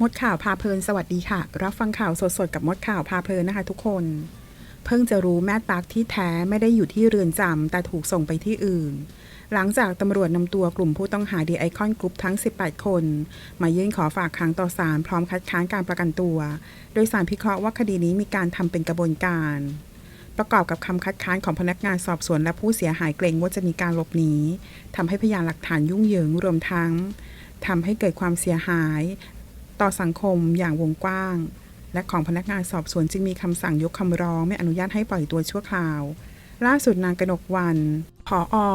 มดข่าวพาเพลินสวัสดีค่ะ รับฟังข่าวสดๆกับมดข่าวพาเพลินนะคะทุกคน เพิ่งจะรู้แม่ตักที่แท้ไม่ได้อยู่ที่เรือนจำแต่ถูกส่งไปที่อื่น หลังจากตำรวจนำตัวกลุ่มผู้ต้องหาดีไอคอนกรุ๊ปทั้ง 18 คน มายื่นขอฝากขังต่อศาลพร้อมคัดค้านการประกันตัว โดยสารพิเคราะห์ว่าคดีนี้มีการทำเป็นกระบวนการประกอบกับคำคัดค้านของพนักงานสอบสวนและผู้เสียหายเกรงว่าจะมีการหลบหนีทำให้พยานหลักฐานยุ่งเหยิงรวมทั้งทำให้เกิดความเสียหาย ต่อสังคมอย่างวงกว้าง และของพนักงานสอบสวนจึงมีคำสั่งยกคำร้องไม่อนุญาตให้ปล่อยตัวชั่วคราว ล่าสุดนางกนกวันผออ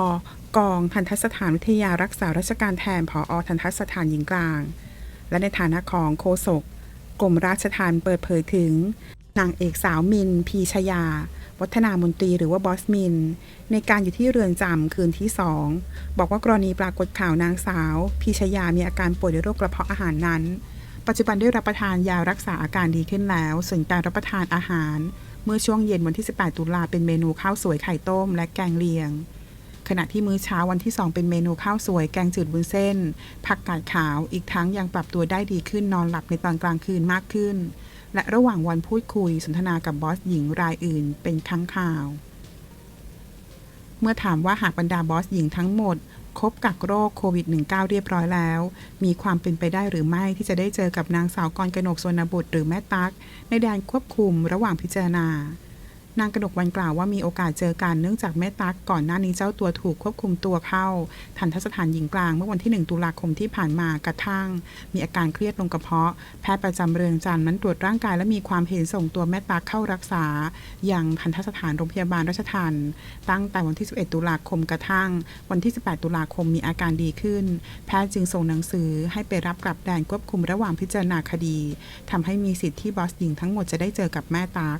กองทันทสถานวิทยารักษาราชการแทนผอทันทสถานหญิงกลาง และในฐานะของโฆษกกรมราชทัณฑ์เปิดเผยถึง นางเอกสาวมิน พีชยา วัฒนามนตรีหรือว่าบอสมิน ในการอยู่ที่เรือนจำคืนที่สองบอกว่ากรณีปรากฏข่าวนางสาว พีชยามีอาการป่วยด้วยโรคกระเพาะอาหารนั้น ปัจจุบันได้รับประทานยารักษาอาการดีขึ้นแล้ว ส่วนการรับประทานอาหาร เมื่อช่วงเย็นวันที่ 18 ตุลาเป็นเมนูข้าวสวยไข่ต้ม และแกงเลียง ขณะที่มื้อเช้าวันที่ 2 เป็นเมนูข้าวสวยแกงจืดวุ้นเส้น ผักกาดขาว อีกทั้งยังปรับตัวได้ดีขึ้นนอนหลับในตอนกลางคืนมากขึ้น และระหว่างวันพูดคุยสนทนากับบอสหญิงรายอื่น เป็นครั้งข่าว เมื่อถามว่าหากบรรดาบอสหญิงทั้งหมด คบกักโรคโควิด -19 เรียบร้อยแล้ว มีความเป็นไปได้หรือไม่ที่จะได้เจอกับนางสาวกรกนกสวนบุตรหรือแม่ตั๊กในแดนควบคุมระหว่างพิจารณา นางกนกวันกล่าวว่ามีโอกาสเจอกันเนื่องจากแม่ตั๊กก่อนหน้านี้เจ้าตัวถูกควบคุมตัวเข้า ทันทสถานหญิงกลางเมื่อวันที่ 1 ตุลาคมที่ผ่านมากระทั่ง มีอาการเครียดลงกระเพาะ แพทย์ประจำเรือนจำนั้นตรวจร่างกายและมีความเห็นส่งตัวแม่ตั๊กเข้ารักษา อย่างทันทสถานโรงพยาบาลราชทันตั้งแต่วันที่ 11 ตุลาคมกระทั่ง วันที่ 18 ตุลาคมมีอาการดีขึ้น แพทย์จึงส่งหนังสือให้ไปรับกลับแดนควบคุมระหว่างพิจารณาคดีทำให้มีสิทธิ์ที่บอสหญิงทั้งหมดจะได้เจอกับแม่ตั๊ก